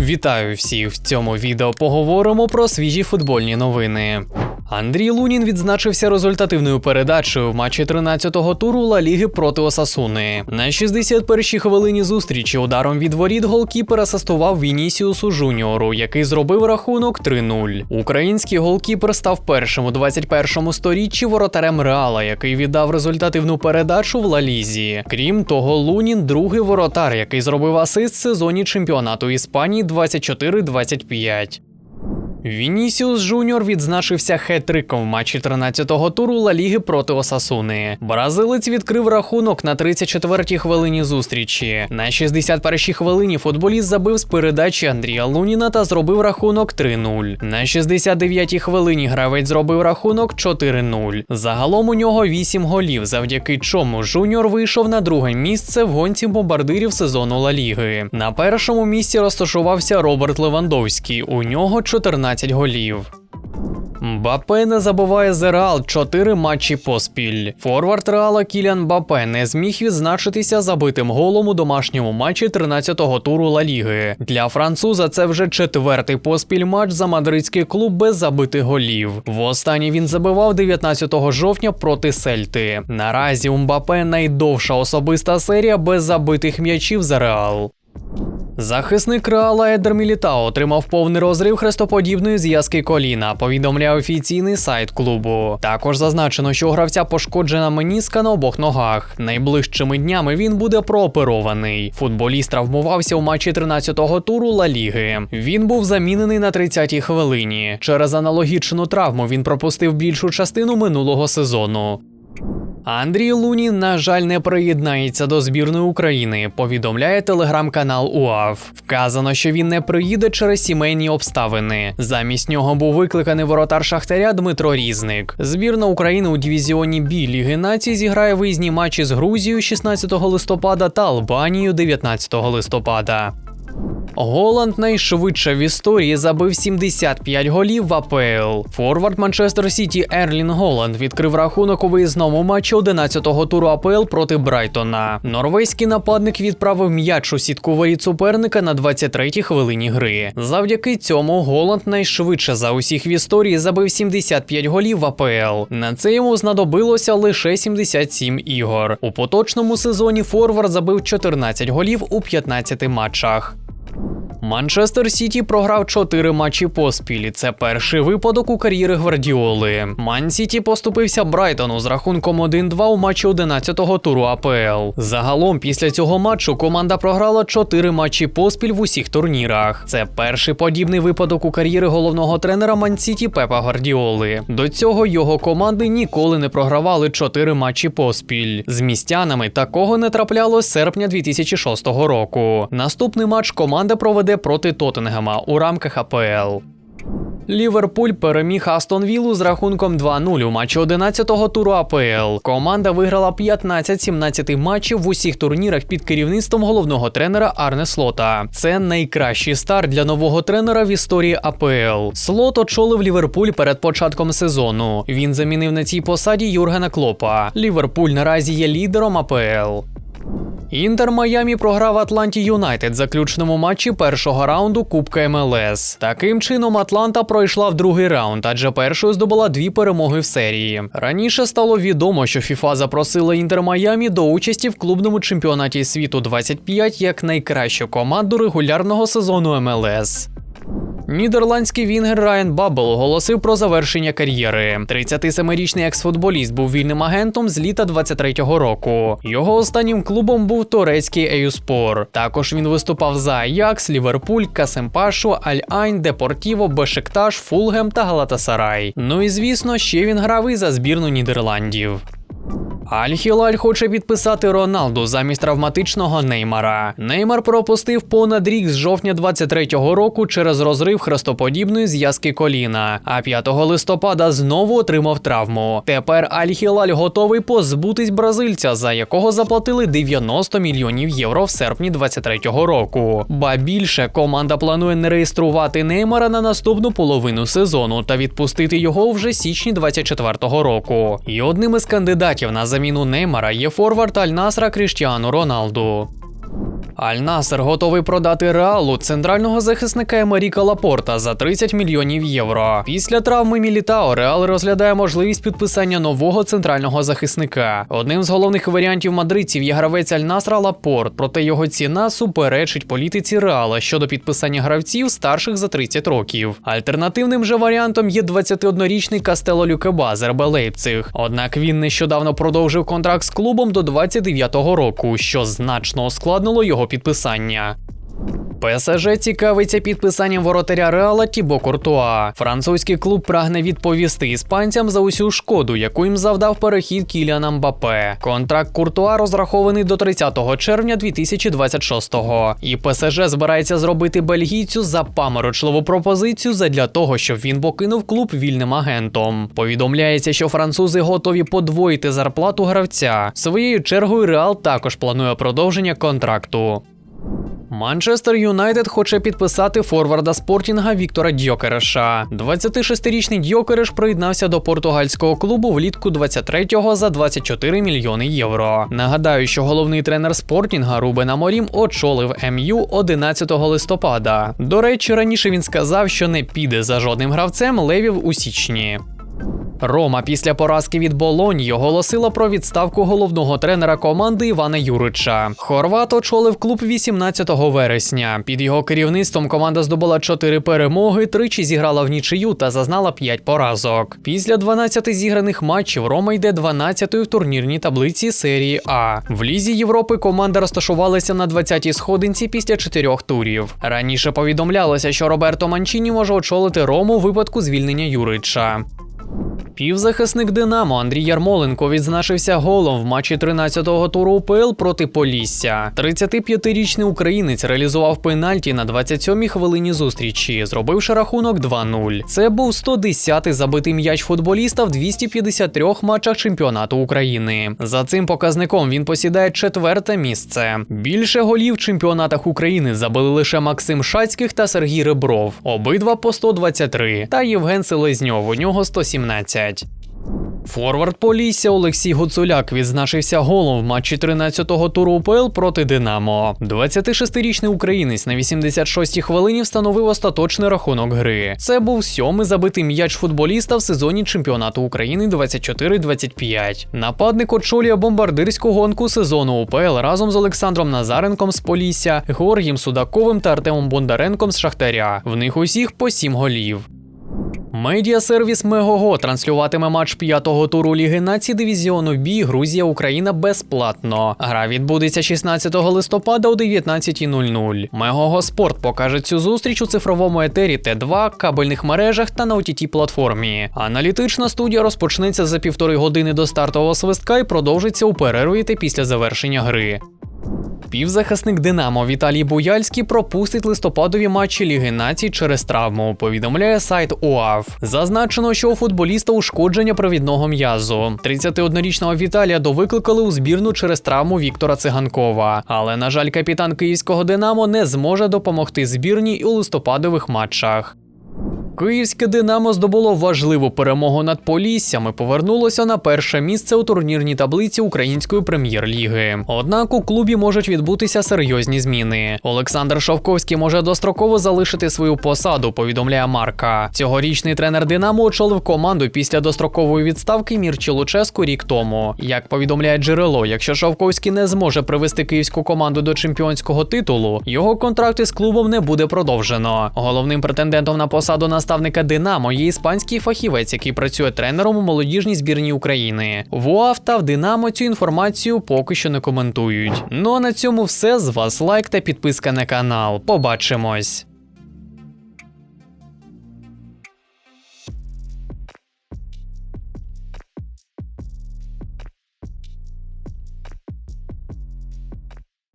Вітаю всіх! В цьому відео поговоримо про свіжі футбольні новини. Андрій Лунін відзначився результативною передачею в матчі 13-го туру Ла Ліги проти Осасуни. На 61-й хвилині зустрічі ударом від воріт голкіпер асистував Вінісіусу Жуніору, який зробив рахунок 3-0. Український голкіпер став першим у 21-му сторіччі воротарем Реала, який віддав результативну передачу в Ла Лізі. Крім того, Лунін другий воротар, який зробив асист в сезоні чемпіонату Іспанії 24-25. Вінісіус Жуніор відзначився хет-триком в матчі 13-го туру Ла Ліги проти Осасуни. Бразилець відкрив рахунок на 34-й хвилині зустрічі. На 61-й хвилині футболіст забив з передачі Андрія Луніна та зробив рахунок 3-0. На 69-й хвилині гравець зробив рахунок 4-0. Загалом у нього 8 голів, завдяки чому Жуніор вийшов на друге місце в гонці бомбардирів сезону Ла Ліги. На першому місці розташувався Роберт Левандовський. У нього 14 голів. Мбапе не забуває за Реал 4 матчі поспіль. Форвард Реала Кіліан Мбапе не зміг відзначитися забитим голом у домашньому матчі 13-го туру Ла Ліги. Для француза це вже четвертий поспіль матч за мадридський клуб без забитих голів. Востаннє він забивав 19 жовтня проти Сельти. Наразі у Мбапе найдовша особиста серія без забитих м'ячів за Реал. Захисник Реала Едер Мілітао отримав повний розрив хрестоподібної зв'язки коліна, повідомляє офіційний сайт клубу. Також зазначено, що у гравця пошкоджена меніска на обох ногах. Найближчими днями він буде прооперований. Футболіст травмувався у матчі 13-го туру Ла Ліги. Він був замінений на 30-й хвилині. Через аналогічну травму він пропустив більшу частину минулого сезону. Андрій Лунін, на жаль, не приєднається до збірної України. Повідомляє телеграм-канал УАВ. Вказано, що він не приїде через сімейні обставини. Замість нього був викликаний воротар Шахтаря Дмитро Різник. Збірна України у дивізіоні Бі Ліги націй зіграє виїзні матчі з Грузією 16 листопада та Албанією 19 листопада. Голланд найшвидше в історії забив 75 голів в АПЛ. Форвард Манчестер Сіті Ерлін Голланд відкрив рахунок у виїзному матчі 11-го туру АПЛ проти Брайтона. Норвезький нападник відправив м'яч у сітку воріт суперника на 23-й хвилині гри. Завдяки цьому Голланд найшвидше за усіх в історії забив 75 голів в АПЛ. На це йому знадобилося лише 77 ігор. У поточному сезоні Форвард забив 14 голів у 15 матчах. Манчестер Сіті програв 4 матчі поспіль. Це перший випадок у кар'єри Гвардіоли. Ман Сіті поступився Брайтону з рахунком 1-2 у матчі 11-го туру АПЛ. Загалом, після цього матчу команда програла 4 матчі поспіль в усіх турнірах. Це перший подібний випадок у кар'єри головного тренера Ман Сіті Пепа Гвардіоли. До цього його команди ніколи не програвали 4 матчі поспіль. З містянами такого не трапляло з серпня 2006 року. Наступний матч команда проведе проти Тоттенгема у рамках АПЛ. Ліверпуль переміг Астон Віллу з рахунком 2-0 у матчі 11-го туру АПЛ. Команда виграла 15-17 матчів в усіх турнірах під керівництвом головного тренера Арне Слота. Це найкращий старт для нового тренера в історії АПЛ. Слот очолив Ліверпуль перед початком сезону. Він замінив на цій посаді Юргена Клопа. Ліверпуль наразі є лідером АПЛ. Інтер Майамі програв Атланті Юнайтед заключному матчі першого раунду Кубка МЛС. Таким чином, Атланта пройшла в другий раунд, адже першою здобула дві перемоги в серії. Раніше стало відомо, що ФІФА запросила Інтер Майамі до участі в клубному чемпіонаті світу 25 як найкращу команду регулярного сезону МЛС. Нідерландський вінгер Райан Баббл оголосив про завершення кар'єри. 37-річний екс-футболіст був вільним агентом з літа 23-го року. Його останнім клубом був турецький Еюспор. Також він виступав за Аякс, Ліверпуль, Касемпашу, Аль-Айн, Депортіво, Бешикташ, Фулгем та Галатасарай. Ну і звісно, ще він грав і за збірну Нідерландів. Аль-Хілаль хоче підписати Роналду замість травматичного Неймара. Неймар пропустив понад рік з жовтня 23-го року через розрив хрестоподібної зв'язки коліна. А 5 листопада знову отримав травму. Тепер Аль-Хілаль готовий позбутись бразильця, за якого заплатили 90 мільйонів євро в серпні 23-го року. Ба більше команда планує не реєструвати Неймара на наступну половину сезону та відпустити його вже січні 24-го року. І одним із кандидатів на заміну Неймара є форвард Аль-Насра Кріштіану Роналду. Аль-Насер готовий продати реалу центрального захисника Емеріка Лапорта за 30 мільйонів євро. Після травми Мілітао Реал розглядає можливість підписання нового центрального захисника. Одним з головних варіантів мадридців є гравець Аль-Насра Лапорт, проте його ціна суперечить політиці Реала щодо підписання гравців старших за 30 років. Альтернативним же варіантом є 21-річний Кастело Люкеба з РБ Лейпциг. Однак він нещодавно продовжив контракт з клубом до 29-го року, що значно ускладнило його підписання. ПСЖ цікавиться підписанням воротаря Реала Тібо Куртуа. Французький клуб прагне відповісти іспанцям за усю шкоду, яку їм завдав перехід Кіліана Мбапе. Контракт Куртуа розрахований до 30 червня 2026-го. І ПСЖ збирається зробити бельгійцю запаморочливу пропозицію задля того, щоб він покинув клуб вільним агентом. Повідомляється, що французи готові подвоїти зарплату гравця. Своєю чергою Реал також планує продовження контракту. Манчестер Юнайтед хоче підписати форварда спортінга Віктора Дьокереша. 26-річний Дьокереш приєднався до португальського клубу влітку 23-го за 24 мільйони євро. Нагадаю, що головний тренер спортінга Рубен Аморім очолив МЮ 11 листопада. До речі, раніше він сказав, що не піде за жодним гравцем левів у січні. Рома після поразки від Болоньї оголосила про відставку головного тренера команди Івана Юрича. Хорват очолив клуб 18 вересня. Під його керівництвом команда здобула 4 перемоги, тричі зіграла в нічию та зазнала 5 поразок. Після 12 зіграних матчів Рома йде 12-ю в турнірній таблиці серії А. В лізі Європи команда розташувалася на 20-й сходинці після 4 турів. Раніше повідомлялося, що Роберто Манчіні може очолити Рому у випадку звільнення Юрича. Півзахисник Динамо Андрій Ярмоленко відзначився голом в матчі 13-го туру УПЛ проти Полісся. 35-річний українець реалізував пенальті на 27-й хвилині зустрічі, зробивши рахунок 2-0. Це був 110-й забитий м'яч футболіста в 253 матчах чемпіонату України. За цим показником він посідає четверте місце. Більше голів в чемпіонатах України забили лише Максим Шацьких та Сергій Ребров, обидва по 123, та Євген Селезньов, у нього 117. Форвард Полісся Олексій Гуцуляк відзначився голом в матчі 13-го туру УПЛ проти Динамо. 26-річний українець на 86-й хвилині встановив остаточний рахунок гри. Це був сьомий забитий м'яч футболіста в сезоні чемпіонату України 24-25. Нападник очолює бомбардирську гонку сезону УПЛ разом з Олександром Назаренком з Полісся, Георгієм Судаковим та Артемом Бондаренком з Шахтаря. В них усіх по сім голів. Медіасервіс Мегого транслюватиме матч п'ятого туру Ліги націй дивізіону Бі Грузія Україна безплатно. Гра відбудеться 16 листопада о 19.00. Мегого Спорт покаже цю зустріч у цифровому етері Т2, кабельних мережах та на ott платформі. Аналітична студія розпочнеться за півтори години до стартового свистка і продовжиться у перерві та після завершення гри. Півзахисник Динамо Віталій Буяльський пропустить листопадові матчі Ліги націй через травму. Повідомляє сайт УАВ. Зазначено, що у футболіста ушкодження провідного м'язу. 31-річного Віталія довикликали у збірну через травму Віктора Циганкова. Але, на жаль, капітан київського Динамо не зможе допомогти збірній у листопадових матчах. Київське Динамо здобуло важливу перемогу над Поліссям і повернулося на перше місце у турнірній таблиці української прем'єр-ліги. Однак у клубі можуть відбутися серйозні зміни. Олександр Шовковський може достроково залишити свою посаду. Повідомляє Марка. Цьогорічний тренер Динамо очолив команду після дострокової відставки Мірчі Луческу рік тому. Як повідомляє джерело, якщо Шовковський не зможе привести київську команду до чемпіонського титулу, його контракт із клубом не буде продовжено. Головним претендентом на посаду наставника Динамо є іспанський фахівець, який працює тренером у молодіжній збірній України. В УАВ та в Динамо цю інформацію поки що не коментують. Ну а на цьому все. З вас лайк та підписка на канал. Побачимось.